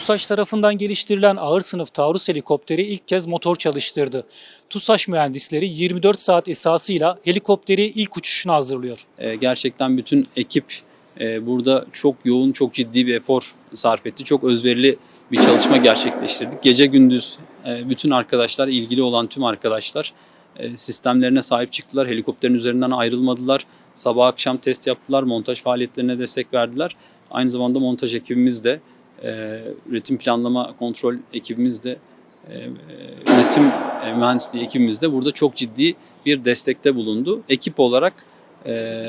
TUSAŞ tarafından geliştirilen ağır sınıf taarruz helikopteri ilk kez motor çalıştırdı. TUSAŞ mühendisleri 24 saat esasıyla helikopteri ilk uçuşuna hazırlıyor. E, gerçekten bütün ekip e, burada çok yoğun, çok ciddi bir efor sarf etti. Çok özverili bir çalışma gerçekleştirdik. Gece gündüz e, bütün arkadaşlar, ilgili olan tüm arkadaşlar sistemlerine sahip çıktılar. Helikopterin üzerinden ayrılmadılar. Sabah akşam test yaptılar, montaj faaliyetlerine destek verdiler. Aynı zamanda montaj ekibimiz de, e, üretim planlama kontrol ekibimiz de, e, e, üretim e, mühendisliği ekibimiz de burada çok ciddi bir destekte bulundu. Ekip olarak e,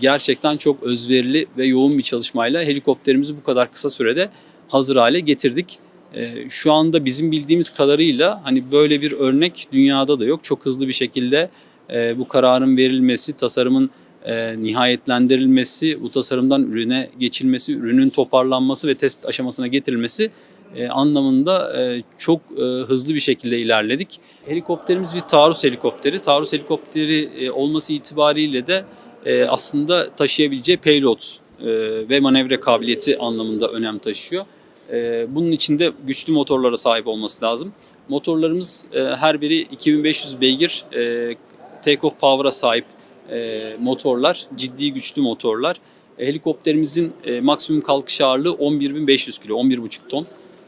gerçekten çok özverili ve yoğun bir çalışmayla helikopterimizi bu kadar kısa sürede hazır hale getirdik. E, şu anda bizim bildiğimiz kadarıyla hani böyle bir örnek dünyada da yok. Çok hızlı bir şekilde e, bu kararın verilmesi, tasarımın e, nihayetlendirilmesi, bu tasarımdan ürüne geçilmesi, ürünün toparlanması ve test aşamasına getirilmesi e, anlamında e, çok e, hızlı bir şekilde ilerledik. Helikopterimiz bir taarruz helikopteri. Taarruz helikopteri e, olması itibariyle de e, aslında taşıyabileceği payload e, ve manevra kabiliyeti anlamında önem taşıyor. E, bunun için de güçlü motorlara sahip olması lazım. Motorlarımız e, her biri 2500 beygir e, take-off power'a sahip motorlar, ciddi güçlü motorlar. E, helikopterimizin e, maksimum kalkış ağırlığı 11.500 kilo, 11,5 ton.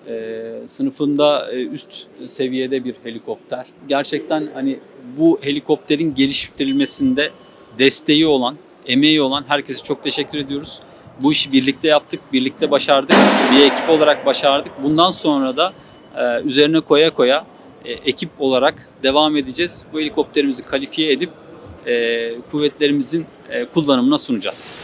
E, sınıfında e, üst seviyede bir helikopter. Gerçekten hani bu helikopterin geliştirilmesinde desteği olan, emeği olan herkese çok teşekkür ediyoruz. Bu işi birlikte yaptık, birlikte başardık. Bir ekip olarak başardık. Bundan sonra da e, üzerine koya koya e, ekip olarak devam edeceğiz. Bu helikopterimizi kalifiye edip e, kuvvetlerimizin e, kullanımına sunacağız.